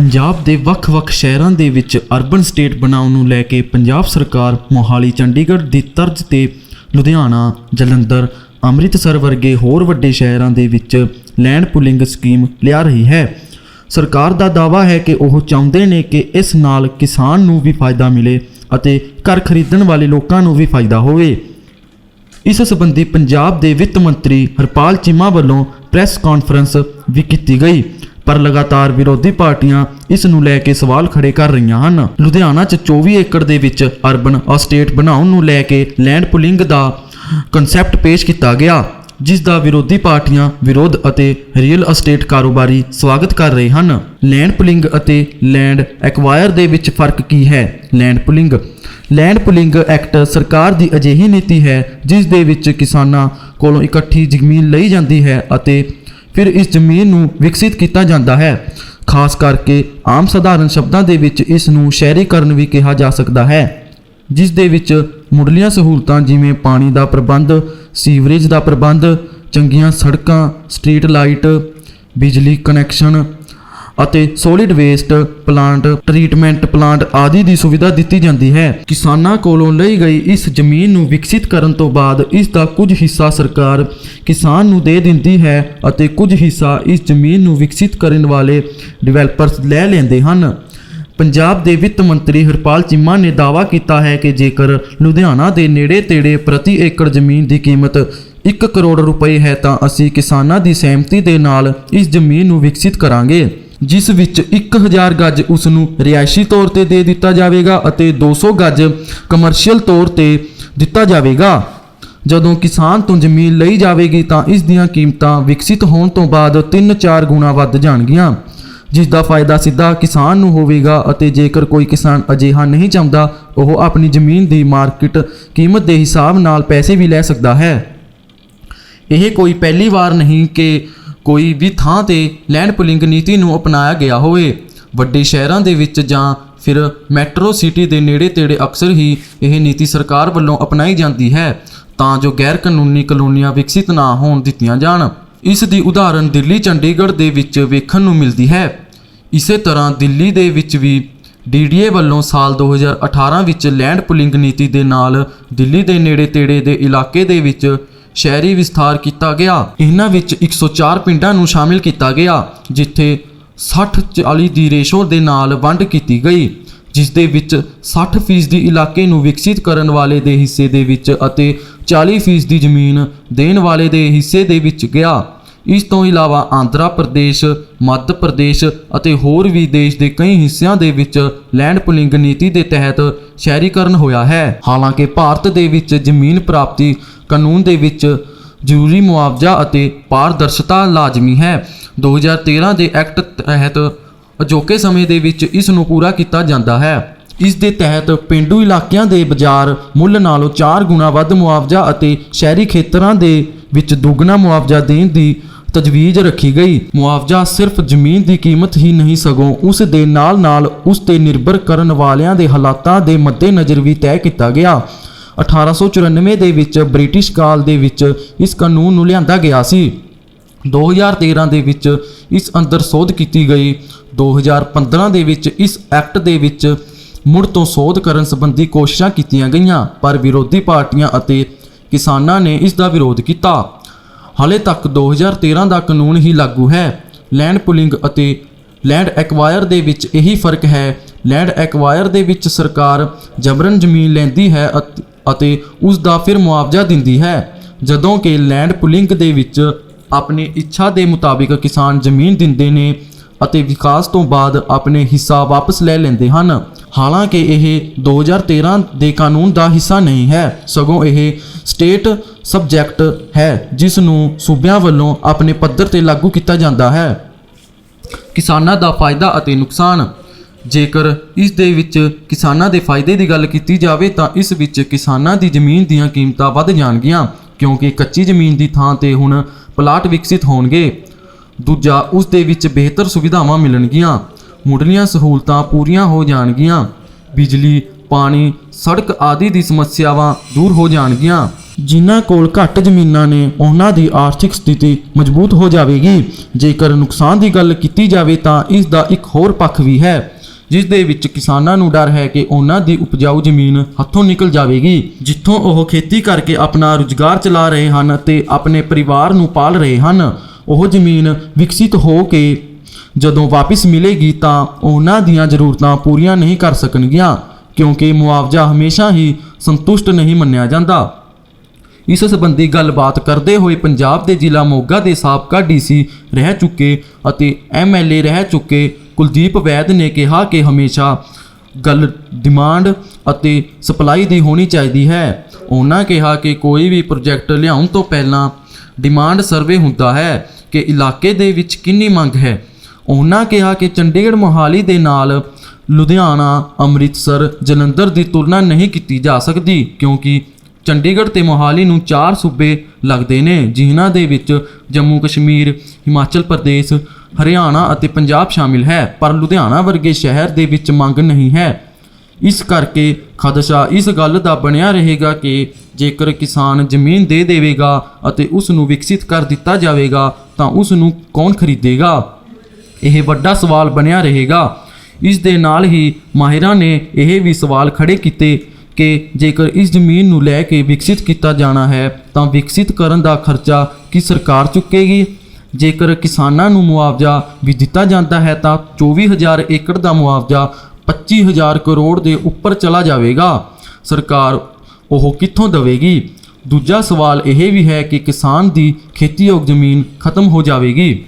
ਪੰਜਾਬ ਦੇ ਵੱਖ-ਵੱਖ ਸ਼ਹਿਰਾਂ ਦੇ ਵਿੱਚ ਅਰਬਨ ਸਟੇਟ ਬਣਾਉਣ ਨੂੰ ਲੈ ਕੇ ਪੰਜਾਬ ਸਰਕਾਰ ਮੋਹਾਲੀ, ਚੰਡੀਗੜ੍ਹ ਦੀ ਤਰਜ਼ ਤੇ ਲੁਧਿਆਣਾ, ਜਲੰਧਰ, ਅੰਮ੍ਰਿਤਸਰ ਵਰਗੇ ਹੋਰ ਵੱਡੇ ਸ਼ਹਿਰਾਂ ਦੇ ਵਿੱਚ ਲੈਂਡ ਪੁਲਿੰਗ ਸਕੀਮ ਲਿਆ ਰਹੀ ਹੈ। ਸਰਕਾਰ ਦਾ ਦਾਅਵਾ ਹੈ ਕਿ ਉਹ ਚਾਹੁੰਦੇ ਨੇ ਕਿ ਇਸ ਨਾਲ ਕਿਸਾਨ ਨੂੰ ਵੀ ਫਾਇਦਾ ਮਿਲੇ ਅਤੇ ਘਰ ਖਰੀਦਣ ਵਾਲੇ ਲੋਕਾਂ ਨੂੰ ਵੀ ਫਾਇਦਾ ਹੋਵੇ। ਇਸ ਸੰਬੰਧੀ ਪੰਜਾਬ ਦੇ ਵਿੱਤ ਮੰਤਰੀ ਹਰਪਾਲ ਚੀਮਾ ਵੱਲੋਂ ਪ੍ਰੈਸ ਕਾਨਫਰੰਸ ਵੀ ਕੀਤੀ ਗਈ। ਪਰ ਲਗਾਤਾਰ ਵਿਰੋਧੀ ਪਾਰਟੀਆਂ ਇਸ ਨੂੰ ਲੈ ਕੇ ਸਵਾਲ ਖੜੇ ਕਰ ਰਹੀਆਂ ਹਨ। ਲੁਧਿਆਣਾ 'ਚ 24 ਏਕੜ ਦੇ ਵਿੱਚ ਅਰਬਨ ਅਸਟੇਟ ਬਣਾਉਣ ਨੂੰ ਲੈ ਕੇ ਲੈਂਡ ਪੁਲਿੰਗ ਦਾ ਕਨਸੈਪਟ ਪੇਸ਼ ਕੀਤਾ ਗਿਆ, ਜਿਸ ਦਾ ਵਿਰੋਧੀ ਪਾਰਟੀਆਂ ਵਿਰੋਧ ਅਤੇ ਰੀਅਲ ਅਸਟੇਟ ਕਾਰੋਬਾਰੀ ਸਵਾਗਤ ਕਰ ਰਹੇ ਹਨ। ਲੈਂਡ ਪੁਲਿੰਗ ਅਤੇ ਲੈਂਡ ਐਕਵਾਇਰ ਦੇ ਵਿੱਚ ਫ਼ਰਕ ਕੀ ਹੈ? Land pooling. Land pooling act ਸਰਕਾਰ ਦੀ ਅਜਿਹੀ ਨੀਤੀ ਹੈ, ਜਿਸ ਦੇ ਵਿੱਚ ਕਿਸਾਨਾਂ ਕੋਲੋਂ ਇਕੱਠੀ ਜ਼ਮੀਨ ਲਈ ਜਾਂਦੀ ਹੈ ਅਤੇ ਫਿਰ ਇਸ ਜ਼ਮੀਨ ਨੂੰ ਵਿਕਸਿਤ ਕੀਤਾ ਜਾਂਦਾ ਹੈ। ਖਾਸ ਕਰਕੇ ਆਮ ਸਧਾਰਨ ਸ਼ਬਦਾਂ ਦੇ ਵਿੱਚ ਇਸ ਨੂੰ ਸ਼ਹਿਰੀਕਰਨ ਵੀ ਕਿਹਾ ਜਾ ਸਕਦਾ ਹੈ, ਜਿਸ ਦੇ ਵਿੱਚ ਮੁੱਢਲੀਆਂ ਸਹੂਲਤਾਂ ਜਿਵੇਂ ਪਾਣੀ ਦਾ ਪ੍ਰਬੰਧ, ਸੀਵਰੇਜ ਦਾ ਪ੍ਰਬੰਧ, ਚੰਗੀਆਂ ਸੜਕਾਂ, ਸਟਰੀਟ ਲਾਈਟ, ਬਿਜਲੀ ਕਨੈਕਸ਼ਨ ਅਤੇ solid waste plant treatment plant ਆਦਿ ਦੀ ਸੁਵਿਧਾ ਦਿੱਤੀ ਜਾਂਦੀ ਹੈ। ਕਿਸਾਨਾਂ ਕੋਲੋਂ ਲਈ ਗਈ ਇਸ ਜ਼ਮੀਨ ਨੂੰ ਵਿਕਸਿਤ ਕਰਨ ਤੋਂ ਬਾਅਦ ਇਸ ਦਾ ਕੁਝ ਹਿੱਸਾ ਸਰਕਾਰ ਕਿਸਾਨ ਨੂੰ ਦੇ ਦਿੰਦੀ ਹੈ ਅਤੇ ਕੁਝ ਹਿੱਸਾ ਇਸ ਜ਼ਮੀਨ ਨੂੰ ਵਿਕਸਿਤ ਕਰਨ ਵਾਲੇ ਡਿਵੈਲਪਰਸ ਲੈ ਲੈਂਦੇ ਹਨ। ਪੰਜਾਬ ਦੇ ਵਿੱਤ ਮੰਤਰੀ ਹਰਪਾਲ ਚੀਮਾ ਨੇ ਦਾਅਵਾ ਕੀਤਾ ਹੈ ਕਿ ਜੇਕਰ ਲੁਧਿਆਣਾ ਦੇ ਨੇੜੇ-ਤੇੜੇ ਪ੍ਰਤੀ ਏਕੜ ਜ਼ਮੀਨ ਦੀ ਕੀਮਤ 1 ਕਰੋੜ ਰੁਪਏ ਹੈ ਤਾਂ ਅਸੀਂ ਕਿਸਾਨਾਂ ਦੀ ਸਹਿਮਤੀ ਦੇ ਨਾਲ ਇਸ ਜ਼ਮੀਨ ਨੂੰ ਵਿਕਸਿਤ ਕਰਾਂਗੇ। ਜਿਸ ਵਿੱਚ 1000 ਗੱਜ ਉਸ ਨੂੰ ਰਿਹਾਇਸ਼ੀ ਤੌਰ ਤੇ ਦੇ ਦਿੱਤਾ ਜਾਵੇਗਾ ਅਤੇ 200 ਗੱਜ ਕਮਰਸ਼ੀਅਲ ਤੌਰ ਤੇ ਦਿੱਤਾ ਜਾਵੇਗਾ। ਜਦੋਂ ਕਿਸਾਨ ਤੋਂ ਜ਼ਮੀਨ ਲਈ ਜਾਵੇਗੀ ਤਾਂ ਇਸ ਦੀਆਂ ਕੀਮਤਾਂ ਵਿਕਸਿਤ ਹੋਣ ਤੋਂ ਬਾਅਦ 3-4 ਗੁਣਾ ਵੱਧ ਜਾਣਗੀਆਂ। ਜਿਸ ਦਾ ਫਾਇਦਾ ਸਿੱਧਾ ਕਿਸਾਨ ਨੂੰ ਹੋਵੇਗਾ ਅਤੇ ਜੇਕਰ ਕੋਈ ਕਿਸਾਨ ਅਜਿਹਾ ਨਹੀਂ ਚਾਹੁੰਦਾ, ਉਹ ਆਪਣੀ ਜ਼ਮੀਨ ਦੀ ਮਾਰਕੀਟ ਕੀਮਤ ਦੇ ਹਿਸਾਬ ਨਾਲ ਪੈਸੇ ਵੀ ਲੈ ਸਕਦਾ ਹੈ। ਇਹ ਕੋਈ ਪਹਿਲੀ ਵਾਰ ਨਹੀਂ ਕਿ ਕੋਈ ਵੀ ਥਾਂ ਤੇ ਲੈਂਡ ਪੁਲਿੰਗ ਨੀਤੀ ਨੂੰ ਅਪਣਾਇਆ ਗਿਆ ਹੋਵੇ, ਵੱਡੇ ਸ਼ਹਿਰਾਂ ਦੇ ਵਿੱਚ ਜਾਂ ਫਿਰ ਮੈਟਰੋ ਸਿਟੀ ਦੇ ਨੇੜੇ-ਤੇੜੇ ਅਕਸਰ ਹੀ ਇਹ ਨੀਤੀ ਸਰਕਾਰ ਵੱਲੋਂ ਅਪਣਾਈ ਜਾਂਦੀ ਹੈ, ਤਾਂ ਜੋ ਗੈਰ ਕਾਨੂੰਨੀ ਕਲੋਨੀਆਂ ਵਿਕਸਿਤ ਨਾ ਹੋਣ ਦਿੱਤੀਆਂ ਜਾਣ। ਇਸ ਦੀ ਉਦਾਹਰਨ ਦਿੱਲੀ ਚੰਡੀਗੜ੍ਹ ਦੇ ਵਿੱਚ ਵੇਖਣ ਨੂੰ ਮਿਲਦੀ ਹੈ। ਇਸੇ ਤਰ੍ਹਾਂ ਦਿੱਲੀ ਦੇ ਵਿੱਚ ਵੀ ਡੀਡੀਏ ਵੱਲੋਂ ਸਾਲ 2018 ਵਿੱਚ ਲੈਂਡ ਪੁਲਿੰਗ ਨੀਤੀ ਦੇ ਨਾਲ ਦਿੱਲੀ ਦੇ ਨੇੜੇ-ਤੇੜੇ ਦੇ ਇਲਾਕੇ ਦੇ ਵਿੱਚ ਸ਼ਹਿਰੀ ਵਿਸਥਾਰ ਕੀਤਾ ਗਿਆ। ਇਹਨਾਂ ਵਿੱਚ 104 ਪਿੰਡਾਂ ਨੂੰ ਸ਼ਾਮਿਲ ਕੀਤਾ ਗਿਆ, ਜਿੱਥੇ 60-40 ਦੀ ਰੇਸ਼ੋ ਦੇ ਨਾਲ ਵੰਡ ਕੀਤੀ ਗਈ ਜਿਸ ਦੇ ਵਿੱਚ 60% ਦੀ ਇਲਾਕੇ ਨੂੰ ਵਿਕਸਿਤ ਕਰਨ ਵਾਲੇ ਦੇ ਹਿੱਸੇ ਦੇ ਵਿੱਚ ਅਤੇ 40% ਦੀ ਜ਼ਮੀਨ ਦੇਣ ਵਾਲੇ ਦੇ ਹਿੱਸੇ ਦੇ ਵਿੱਚ ਗਿਆ। ਇਸ ਤੋਂ ਇਲਾਵਾ ਆਂਧਰਾ ਪ੍ਰਦੇਸ਼, ਮੱਧ ਪ੍ਰਦੇਸ਼ ਅਤੇ ਹੋਰ ਵੀ ਦੇਸ਼ ਦੇ ਕਈ ਹਿੱਸਿਆਂ ਦੇ ਵਿੱਚ ਲੈਂਡ ਪੁਲਿੰਗ ਨੀਤੀ ਦੇ ਤਹਿਤ ਸ਼ਹਿਰੀਕਰਨ ਹੋਇਆ ਹੈ। ਹਾਲਾਂਕਿ ਭਾਰਤ ਦੇ ਵਿੱਚ ਜ਼ਮੀਨ ਪ੍ਰਾਪਤੀ ਕਾਨੂੰਨ ਦੇ ਵਿੱਚ ਜ਼ਰੂਰੀ ਮੁਆਵਜ਼ਾ ਅਤੇ ਪਾਰਦਰਸ਼ਤਾ ਲਾਜ਼ਮੀ ਹੈ। 2013 ਦੇ ਐਕਟ ਤਹਿਤ ਅਜੋਕੇ ਸਮੇਂ ਦੇ ਵਿੱਚ ਇਸ ਨੂੰ ਪੂਰਾ ਕੀਤਾ ਜਾਂਦਾ ਹੈ। ਇਸ ਦੇ ਤਹਿਤ ਪਿੰਡੂ ਇਲਾਕਿਆਂ ਦੇ ਬਾਜ਼ਾਰ ਮੁੱਲ ਨਾਲੋਂ 4 ਗੁਣਾ ਵੱਧ ਮੁਆਵਜ਼ਾ ਅਤੇ ਸ਼ਹਿਰੀ ਖੇਤਰਾਂ ਦੇ ਵਿੱਚ ਦੁੱਗਣਾ ਮੁਆਵਜ਼ਾ ਦੇਣ ਦੀ ਤਜਵੀਜ਼ ਰੱਖੀ ਗਈ। ਮੁਆਵਜ਼ਾ ਸਿਰਫ ਜ਼ਮੀਨ ਦੀ ਕੀਮਤ ਹੀ ਨਹੀਂ, ਸਗੋਂ ਉਸ ਦੇ ਨਾਲ-ਨਾਲ ਉਸ ਤੇ ਨਿਰਭਰ ਕਰਨ ਵਾਲਿਆਂ ਦੇ ਹਾਲਾਤਾਂ ਦੇ ਮੱਦੇਨਜ਼ਰ ਵੀ ਤੈਅ ਕੀਤਾ ਗਿਆ। 1894 ਦੇ ਵਿੱਚ ਬ੍ਰਿਟਿਸ਼ ਕਾਲ ਦੇ ਵਿੱਚ ਇਸ ਕਾਨੂੰਨ ਨੂੰ ਲਿਆਂਦਾ ਗਿਆ ਸੀ। 2013 ਦੇ ਵਿੱਚ ਇਸ ਅੰਦਰ ਸੋਧ ਕੀਤੀ ਗਈ। 2015 ਦੇ ਵਿੱਚ ਇਸ ਐਕਟ ਦੇ ਵਿੱਚ ਮੁੜ ਤੋਂ ਸੋਧ ਕਰਨ ਸੰਬੰਧੀ ਕੋਸ਼ਿਸ਼ਾਂ ਕੀਤੀਆਂ ਗਈਆਂ, ਪਰ ਵਿਰੋਧੀ ਪਾਰਟੀਆਂ ਅਤੇ ਕਿਸਾਨਾਂ ਨੇ ਇਸ ਦਾ ਵਿਰੋਧ ਕੀਤਾ। ਹਾਲੇ ਤੱਕ 2013 ਦਾ ਕਾਨੂੰਨ ਹੀ ਲਾਗੂ ਹੈ। ਲੈਂਡ ਪੁਲਿੰਗ ਅਤੇ ਲੈਂਡ ਐਕਵਾਇਰ ਦੇ ਵਿੱਚ ਇਹੀ ਫ਼ਰਕ ਹੈ। ਲੈਂਡ ਐਕਵਾਇਰ ਦੇ ਵਿੱਚ ਸਰਕਾਰ ਜਬਰਨ ਜ਼ਮੀਨ ਲੈਂਦੀ ਹੈ ਅਤੇ- ਉਸ ਦਾ ਫਿਰ ਮੁਆਵਜ਼ਾ ਦਿੰਦੀ ਹੈ। ਜਦੋਂ ਕਿ ਲੈਂਡ ਪੁਲਿੰਗ ਦੇ ਵਿੱਚ ਆਪਣੀ ਇੱਛਾ ਦੇ ਮੁਤਾਬਿਕ ਕਿਸਾਨ ਜ਼ਮੀਨ ਦਿੰਦੇ ਨੇ ਅਤੇ ਵਿਕਾਸ ਤੋਂ ਬਾਅਦ ਆਪਣੇ ਹਿੱਸਾ ਵਾਪਸ ਲੈ ਲੈਂਦੇ ਹਨ। ਹਾਲਾਂਕਿ ਇਹ 2013 ਦੇ ਕਾਨੂੰਨ ਦਾ ਹਿੱਸਾ ਨਹੀਂ ਹੈ, ਸਗੋਂ ਇਹ ਸਟੇਟ ਸਬਜੈਕਟ ਹੈ, ਜਿਸ ਨੂੰ ਸੂਬਿਆਂ ਵੱਲੋਂ ਆਪਣੇ ਪੱਧਰ ਤੇ ਲਾਗੂ ਕੀਤਾ ਜਾਂਦਾ ਹੈ। ਕਿਸਾਨਾਂ ਦਾ ਫਾਇਦਾ ਅਤੇ ਨੁਕਸਾਨ। ਜੇਕਰ ਇਸ ਦੇ ਵਿੱਚ ਕਿਸਾਨਾਂ ਦੇ ਫਾਇਦੇ ਦੀ ਗੱਲ ਕੀਤੀ ਜਾਵੇ, ਤਾਂ ਇਸ ਵਿੱਚ ਕਿਸਾਨਾਂ ਦੀ ਜ਼ਮੀਨ ਦੀਆਂ ਕੀਮਤਾਂ ਵੱਧ ਜਾਣਗੀਆਂ, ਕਿਉਂਕਿ ਕੱਚੀ ਜ਼ਮੀਨ ਦੀ ਥਾਂ ਤੇ ਹੁਣ ਪਲਾਟ ਵਿਕਸਿਤ ਹੋਣਗੇ। ਦੂਜਾ, ਉਸ ਦੇ ਵਿੱਚ ਬਿਹਤਰ ਸੁਵਿਧਾਵਾਂ ਮਿਲਣਗੀਆਂ। ਮੁੱਢਲੀਆਂ ਸਹੂਲਤਾਂ ਪੂਰੀਆਂ ਹੋ ਜਾਣਗੀਆਂ। ਬਿਜਲੀ, ਪਾਣੀ, ਸੜਕ ਆਦਿ ਦੀ ਸਮੱਸਿਆਵਾਂ ਦੂਰ ਹੋ ਜਾਣਗੀਆਂ। ਜਿਨ੍ਹਾਂ ਕੋਲ ਘੱਟ ਜ਼ਮੀਨਾਂ ਨੇ, ਉਹਨਾਂ ਦੀ ਆਰਥਿਕ ਸਥਿਤੀ ਮਜ਼ਬੂਤ ਹੋ ਜਾਵੇਗੀ। ਜੇਕਰ ਨੁਕਸਾਨ ਦੀ ਗੱਲ ਕੀਤੀ ਜਾਵੇ ਤਾਂ ਇਸ ਦਾ ਇੱਕ ਹੋਰ ਪੱਖ ਵੀ ਹੈ, ਜਿਸ ਦੇ ਵਿੱਚ ਕਿਸਾਨਾਂ ਨੂੰ ਡਰ ਹੈ ਕਿ ਉਹਨਾਂ ਦੀ ਉਪਜਾਊ ਜ਼ਮੀਨ ਹੱਥੋਂ ਨਿਕਲ ਜਾਵੇਗੀ, ਜਿੱਥੋਂ ਉਹ ਖੇਤੀ ਕਰਕੇ ਆਪਣਾ ਰੁਜ਼ਗਾਰ ਚਲਾ ਰਹੇ ਹਨ ਤੇ ਆਪਣੇ ਪਰਿਵਾਰ ਨੂੰ ਪਾਲ ਰਹੇ ਹਨ। ਉਹ ਜ਼ਮੀਨ ਵਿਕਸਿਤ ਹੋ ਕੇ ਜਦੋਂ ਵਾਪਸ ਮਿਲੇਗੀ ਤਾਂ ਉਹਨਾਂ ਦੀਆਂ ਜ਼ਰੂਰਤਾਂ ਪੂਰੀਆਂ ਨਹੀਂ ਕਰ ਸਕਣਗੀਆਂ, ਕਿਉਂਕਿ ਮੁਆਵਜ਼ਾ ਹਮੇਸ਼ਾ ਹੀ ਸੰਤੁਸ਼ਟ ਨਹੀਂ ਮੰਨਿਆ ਜਾਂਦਾ। ਇਸ ਸੰਬੰਧੀ ਗੱਲਬਾਤ ਕਰਦੇ ਹੋਏ ਪੰਜਾਬ ਦੇ ਜ਼ਿਲ੍ਹਾ ਮੋਗਾ ਦੇ ਸਾਬਕਾ ਡੀਸੀ ਰਹਿ ਚੁੱਕੇ ਅਤੇ ਐਮਐਲਏ ਰਹਿ ਚੁੱਕੇ ਕੁਲਦੀਪ ਵੈਦ ਨੇ ਕਿਹਾ ਕਿ ਹਮੇਸ਼ਾ ਗੱਲ ਡਿਮਾਂਡ ਅਤੇ ਸਪਲਾਈ ਦੀ ਹੋਣੀ ਚਾਹੀਦੀ ਹੈ। ਉਹਨਾਂ ਕਿਹਾ ਕਿ ਕੋਈ ਵੀ ਪ੍ਰੋਜੈਕਟ ਲਿਆਉਣ ਤੋਂ ਪਹਿਲਾਂ ਡਿਮਾਂਡ ਸਰਵੇ ਹੁੰਦਾ ਹੈ ਕਿ ਇਲਾਕੇ ਦੇ ਵਿੱਚ ਕਿੰਨੀ ਮੰਗ ਹੈ। ਉਹਨਾਂ ਕਿਹਾ ਕਿ ਚੰਡੀਗੜ੍ਹ ਮੋਹਾਲੀ ਦੇ ਨਾਲ ਲੁਧਿਆਣਾ, ਅੰਮ੍ਰਿਤਸਰ, ਜਲੰਧਰ ਦੀ ਤੁਲਨਾ ਨਹੀਂ ਕੀਤੀ ਜਾ ਸਕਦੀ ਕਿਉਂਕਿ ਚੰਡੀਗੜ੍ਹ ਤੇ ਮੋਹਾਲੀ ਨੂੰ ਚਾਰ ਸੂਬੇ ਲੱਗਦੇ ਨੇ, ਜਿਨ੍ਹਾਂ ਦੇ ਵਿੱਚ ਜੰਮੂ, ਕਸ਼ਮੀਰ, ਹਿਮਾਚਲ ਪ੍ਰਦੇਸ਼, ਹਰਿਆਣਾ ਅਤੇ ਪੰਜਾਬ ਸ਼ਾਮਿਲ ਹੈ, ਪਰ ਲੁਧਿਆਣਾ ਵਰਗੇ ਸ਼ਹਿਰ ਦੇ ਵਿੱਚ ਮੰਗ ਨਹੀਂ ਹੈ। ਇਸ ਕਰਕੇ ਖਦਸ਼ਾ, ਇਸ ਗੱਲ ਦਾ ਬਣਿਆ ਰਹੇਗਾ ਕਿ ਜੇਕਰ ਕਿਸਾਨ ਜ਼ਮੀਨ ਦੇ ਦੇਵੇਗਾ ਅਤੇ ਉਸ ਨੂੰ ਵਿਕਸਿਤ ਕਰ ਦਿੱਤਾ ਜਾਵੇਗਾ, ਤਾਂ ਉਸ ਨੂੰ ਕੌਣ ਖਰੀਦੇਗਾ? ਇਹ ਵੱਡਾ ਸਵਾਲ ਬਣਿਆ ਰਹੇਗਾ। ਇਸ ਦੇ ਨਾਲ ਹੀ ਮਾਹਿਰਾਂ ਨੇ ਇਹ ਵੀ ਸਵਾਲ ਖੜੇ ਕੀਤੇ ਕਿ ਜੇਕਰ ਇਸ ਜ਼ਮੀਨ ਨੂੰ ਲੈ ਕੇ ਵਿਕਸਿਤ ਕੀਤਾ ਜਾਣਾ ਹੈ, ਤਾਂ ਵਿਕਸਿਤ ਕਰਨ ਦਾ ਖਰਚਾ ਕੀ ਸਰਕਾਰ ਚੁੱਕੇਗੀ? ਜੇਕਰ ਕਿਸਾਨਾਂ ਨੂੰ ਮੁਆਵਜ਼ਾ ਵੀ ਦਿੱਤਾ ਜਾਂਦਾ ਹੈ, ਤਾਂ 24000 ਏਕੜ ਦਾ ਮੁਆਵਜ਼ਾ 25000 ਕਰੋੜ ਦੇ ਉੱਪਰ ਚਲਾ ਜਾਵੇਗਾ। ਸਰਕਾਰ ਉਹ ਕਿੱਥੋਂ ਦੇਵੇਗੀ? ਦੂਜਾ ਸਵਾਲ ਇਹ ਵੀ ਹੈ ਕਿ ਕਿਸਾਨ ਦੀ ਖੇਤੀਯੋਗ ਜ਼ਮੀਨ ਖਤਮ ਹੋ ਜਾਵੇਗੀ।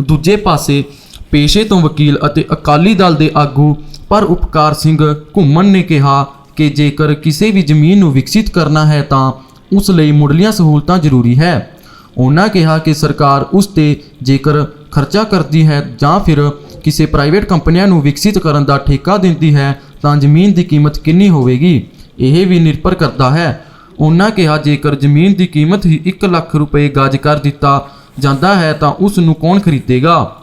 ਦੂਜੇ ਪਾਸੇ ਪੇਸ਼ੇ ਤੋਂ ਵਕੀਲ ਅਤੇ ਅਕਾਲੀ ਦਲ ਦੇ ਆਗੂ ਪਰ ਉਪਕਾਰ ਸਿੰਘ ਘੁੰਮਣ ਨੇ ਕਿਹਾ ਕਿ ਜੇਕਰ ਕਿਸੇ ਵੀ ਜ਼ਮੀਨ ਨੂੰ ਵਿਕਸਿਤ ਕਰਨਾ ਹੈ ਤਾਂ ਉਸ ਲਈ ਮੁੱਢਲੀਆਂ ਸਹੂਲਤਾਂ ਜ਼ਰੂਰੀ ਹੈ। ਉਹਨਾਂ ਕਿਹਾ ਕਿ ਸਰਕਾਰ ਉਸ ਤੇ ਜੇਕਰ ਖਰਚਾ ਕਰਦੀ ਹੈ ਜਾਂ ਫਿਰ ਕਿਸੇ ਪ੍ਰਾਈਵੇਟ ਕੰਪਨੀਆਂ ਨੂੰ ਵਿਕਸਿਤ ਕਰਨ ਦਾ ਠੇਕਾ ਦਿੰਦੀ ਹੈ ਤਾਂ ਜ਼ਮੀਨ ਦੀ ਕੀਮਤ ਕਿੰਨੀ ਹੋਵੇਗੀ? ਇਹ ਵੀ ਨਿਰਭਰ ਕਰਦਾ ਹੈ। ਉਹਨਾਂ ਕਿਹਾ, ਜੇਕਰ ਜ਼ਮੀਨ ਦੀ ਕੀਮਤ ਹੀ 1 ਲੱਖ ਰੁਪਏ ਗਜ ਕਰ ਦਿੱਤਾ ਜਾਂਦਾ ਹੈ ਤਾਂ ਉਸ ਨੂੰ ਕੌਣ ਖਰੀਦੇਗਾ?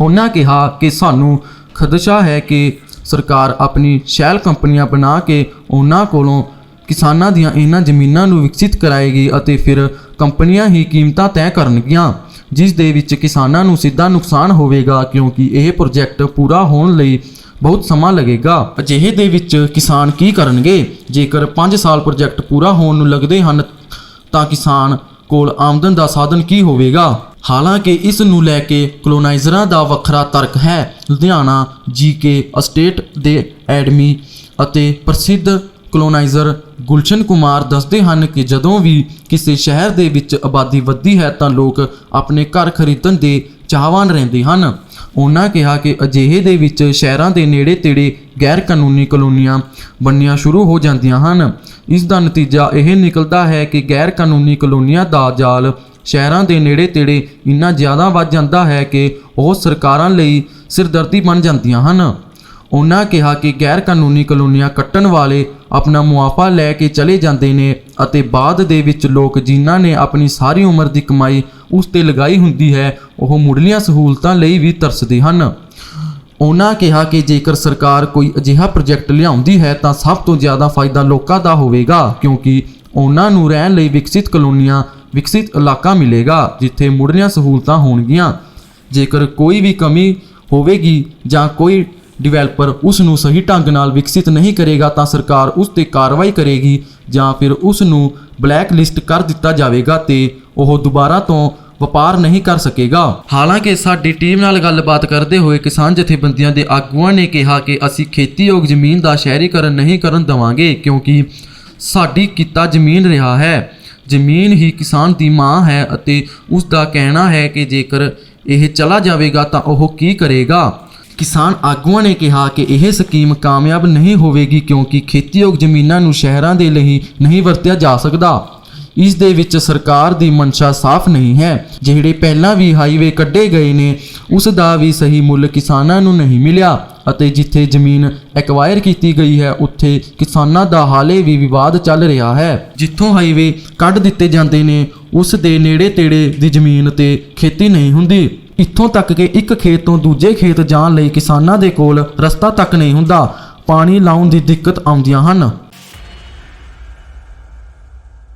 ਉਹਨਾਂ ਕਿਹਾ ਕਿ ਸਾਨੂੰ ਖਦਸ਼ਾ ਹੈ ਕਿ ਸਰਕਾਰ ਆਪਣੀ ਸ਼ੈਲ ਕੰਪਨੀਆਂ ਬਣਾ ਕੇ ਉਹਨਾਂ ਕੋਲੋਂ ਕਿਸਾਨਾਂ ਦੀਆਂ ਇਹਨਾਂ ਜ਼ਮੀਨਾਂ ਨੂੰ ਵਿਕਸਿਤ ਕਰਾਏਗੀ ਅਤੇ ਫਿਰ ਕੰਪਨੀਆਂ ਹੀ ਕੀਮਤਾਂ ਤੈਅ ਕਰਨਗੀਆਂ, ਜਿਸ ਦੇ ਵਿੱਚ ਕਿਸਾਨਾਂ ਨੂੰ ਸਿੱਧਾ ਨੁਕਸਾਨ ਹੋਵੇਗਾ ਕਿਉਂਕਿ ਇਹ ਪ੍ਰੋਜੈਕਟ ਪੂਰਾ ਹੋਣ ਲਈ ਬਹੁਤ ਸਮਾਂ ਲੱਗੇਗਾ। ਅਜਿਹੇ ਦੇ ਵਿੱਚ ਕਿਸਾਨ ਕੀ ਕਰਨਗੇ? ਜੇਕਰ 5 ਸਾਲ ਪ੍ਰੋਜੈਕਟ ਪੂਰਾ ਹੋਣ ਨੂੰ ਲੱਗਦੇ ਹਨ ਤਾਂ ਕਿਸਾਨ ਕੋਲ ਆਮਦਨ ਦਾ ਸਾਧਨ ਕੀ ਹੋਵੇਗਾ? ਹਾਲਾਂਕਿ ਇਸ ਨੂੰ ਲੈ ਕੇ ਕਲੋਨਾਈਜ਼ਰਾਂ ਦਾ ਵੱਖਰਾ ਤਰਕ ਹੈ। ਲੁਧਿਆਣਾ, ਜੀਕੇ ਅਸਟੇਟ ਦੇ ਐਡਮੀ ਅਤੇ ਪ੍ਰਸਿੱਧ ਕਲੋਨਾਈਜ਼ਰ ਗੁਲਸ਼ਨ ਕੁਮਾਰ ਦੱਸਦੇ ਹਨ ਕਿ ਜਦੋਂ ਵੀ ਕਿਸੇ ਸ਼ਹਿਰ ਦੇ ਵਿੱਚ ਆਬਾਦੀ ਵੱਧਦੀ ਹੈ ਤਾਂ ਲੋਕ ਆਪਣੇ ਘਰ ਖਰੀਦਣ ਦੇ ਚਾਹਵਾਨ ਰਹਿੰਦੇ ਹਨ। ਉਹਨਾਂ ਕਿਹਾ ਕਿ ਅਜਿਹੇ ਦੇ ਵਿੱਚ ਸ਼ਹਿਰਾਂ ਦੇ ਨੇੜੇ ਤੇੜੇ ਗੈਰ ਕਾਨੂੰਨੀ ਕਲੋਨੀਆਂ ਬਣਨੀਆਂ ਸ਼ੁਰੂ ਹੋ ਜਾਂਦੀਆਂ ਹਨ। ਇਸ ਦਾ ਨਤੀਜਾ ਇਹ ਨਿਕਲਦਾ ਹੈ ਕਿ ਗੈਰ ਕਾਨੂੰਨੀ ਕਲੋਨੀਆਂ ਦਾ ਜਾਲ ਸ਼ਹਿਰਾਂ ਦੇ ਨੇੜੇ ਤੇੜੇ ਇੰਨਾ ਜ਼ਿਆਦਾ ਵੱਧ ਜਾਂਦਾ ਹੈ ਕਿ ਉਹ ਸਰਕਾਰਾਂ ਲਈ ਸਿਰਦਰਦੀ ਬਣ ਜਾਂਦੀਆਂ ਹਨ। ਉਹਨਾਂ ਕਿਹਾ ਕਿ ਗੈਰ ਕਾਨੂੰਨੀ ਕਲੋਨੀਆਂ ਕੱਟਣ ਵਾਲੇ ਆਪਣਾ ਮੁਆਫਾ ਲੈ ਕੇ ਚਲੇ ਜਾਂਦੇ ਨੇ ਅਤੇ ਬਾਅਦ ਦੇ ਵਿੱਚ ਲੋਕ ਜਿਨ੍ਹਾਂ ਨੇ ਆਪਣੀ ਸਾਰੀ ਉਮਰ ਦੀ ਕਮਾਈ ਉਸ ਤੇ ਲਗਾਈ ਹੁੰਦੀ ਹੈ, ਉਹ ਮੁੱਢਲੀਆਂ ਸਹੂਲਤਾਂ ਲਈ ਵੀ ਤਰਸਦੇ ਹਨ। ਉਹਨਾਂ ਕਿਹਾ ਕਿ ਜੇਕਰ ਸਰਕਾਰ ਕੋਈ ਅਜਿਹਾ ਪ੍ਰੋਜੈਕਟ ਲਿਆਉਂਦੀ ਹੈ, ਤਾਂ ਸਭ ਤੋਂ ਜ਼ਿਆਦਾ ਫਾਇਦਾ ਲੋਕਾਂ ਦਾ ਹੋਵੇਗਾ, ਕਿਉਂਕਿ ਉਹਨਾਂ ਨੂੰ ਰਹਿਣ ਲਈ ਵਿਕਸਿਤ ਕਲੋਨੀਆਂ, ਵਿਕਸਿਤ ਇਲਾਕਾ ਮਿਲੇਗਾ, ਜਿੱਥੇ ਮੁੱਢਲੀਆਂ ਸਹੂਲਤਾਂ ਹੋਣਗੀਆਂ। ਜੇਕਰ ਕੋਈ ਵੀ ਕਮੀ ਹੋਵੇਗੀ ਜਾਂ ਕੋਈ ਡਿਵੈਲਪਰ ਉਸ ਨੂੰ ਸਹੀ ਢੰਗ ਨਾਲ ਵਿਕਸਿਤ ਨਹੀਂ ਕਰੇਗਾ, ਤਾਂ ਸਰਕਾਰ ਉਸ ਤੇ ਕਾਰਵਾਈ ਕਰੇਗੀ ਜਾਂ ਫਿਰ ਉਸ ਨੂੰ ਬਲੈਕ ਲਿਸਟ ਕਰ ਦਿੱਤਾ ਜਾਵੇਗਾ ਤੇ ਉਹ ਦੁਬਾਰਾ ਤੋਂ ਵਪਾਰ ਨਹੀਂ ਕਰ ਸਕੇਗਾ। ਹਾਲਾਂਕਿ ਸਾਡੀ ਟੀਮ ਨਾਲ ਗੱਲਬਾਤ ਕਰਦੇ ਹੋਏ ਕਿਸਾਨ ਜਥੇਬੰਦੀਆਂ ਦੇ ਆਗੂਆਂ ਨੇ ਕਿਹਾ ਕਿ ਅਸੀਂ ਖੇਤੀਯੋਗ ਜ਼ਮੀਨ ਦਾ ਸ਼ਹਿਰੀਕਰਨ ਨਹੀਂ ਕਰਨ ਦੇਵਾਂਗੇ ਕਿਉਂਕਿ ਸਾਡੀ ਕਿੱਤਾ ਜ਼ਮੀਨ ਰਿਹਾ ਹੈ। ਜ਼ਮੀਨ ਹੀ ਕਿਸਾਨ ਦੀ ਮਾਂ ਹੈ ਅਤੇ ਉਸ ਦਾ ਕਹਿਣਾ ਹੈ ਕਿ ਜੇਕਰ ਇਹ ਚਲਾ ਜਾਵੇਗਾ ਤਾਂ ਉਹ ਕੀ ਕਰੇਗਾ। ਕਿਸਾਨ ਆਗੂਆਂ ਨੇ ਕਿਹਾ ਕਿ ਇਹ ਸਕੀਮ ਕਾਮਯਾਬ ਨਹੀਂ ਹੋਵੇਗੀ ਕਿਉਂਕਿ ਖੇਤੀਯੋਗ ਜ਼ਮੀਨਾਂ ਨੂੰ ਸ਼ਹਿਰਾਂ ਦੇ ਲਈ ਨਹੀਂ ਵਰਤਿਆ ਜਾ ਸਕਦਾ। ਇਸ ਦੇ ਵਿੱਚ ਸਰਕਾਰ ਦੀ ਮਨਸ਼ਾ ਸਾਫ਼ ਨਹੀਂ ਹੈ। ਜਿਹੜੇ ਪਹਿਲਾਂ ਵੀ ਹਾਈਵੇ ਕੱਢੇ ਗਏ ਨੇ, ਉਸ ਦਾ ਵੀ ਸਹੀ ਮੁੱਲ ਕਿਸਾਨਾਂ ਨੂੰ ਨਹੀਂ ਮਿਲਿਆ। ਅਤੇ ਜਿੱਥੇ ਜ਼ਮੀਨ ਐਕਵਾਇਰ ਕੀਤੀ ਗਈ ਹੈ, ਉੱਥੇ ਕਿਸਾਨਾਂ ਦਾ ਹਾਲੇ ਵੀ ਵਿਵਾਦ ਚੱਲ ਰਿਹਾ ਹੈ। ਜਿੱਥੋਂ ਹਾਈਵੇ ਕੱਢ ਦਿੱਤੇ ਜਾਂਦੇ ਨੇ, ਉਸ ਦੇ ਨੇੜੇ ਤੇੜੇ ਦੀ ਜ਼ਮੀਨ ਤੇ ਖੇਤੀ ਨਹੀਂ ਹੁੰਦੀ। ਇੱਥੋਂ ਤੱਕ ਕਿ ਇੱਕ ਖੇਤ ਤੋਂ ਦੂਜੇ ਖੇਤ ਜਾਣ ਲਈ ਕਿਸਾਨਾਂ ਦੇ ਕੋਲ ਰਸਤਾ ਤੱਕ ਨਹੀਂ ਹੁੰਦਾ। ਪਾਣੀ ਲਾਉਣ ਦੀ ਦਿੱਕਤ ਆਉਂਦੀਆਂ ਹਨ।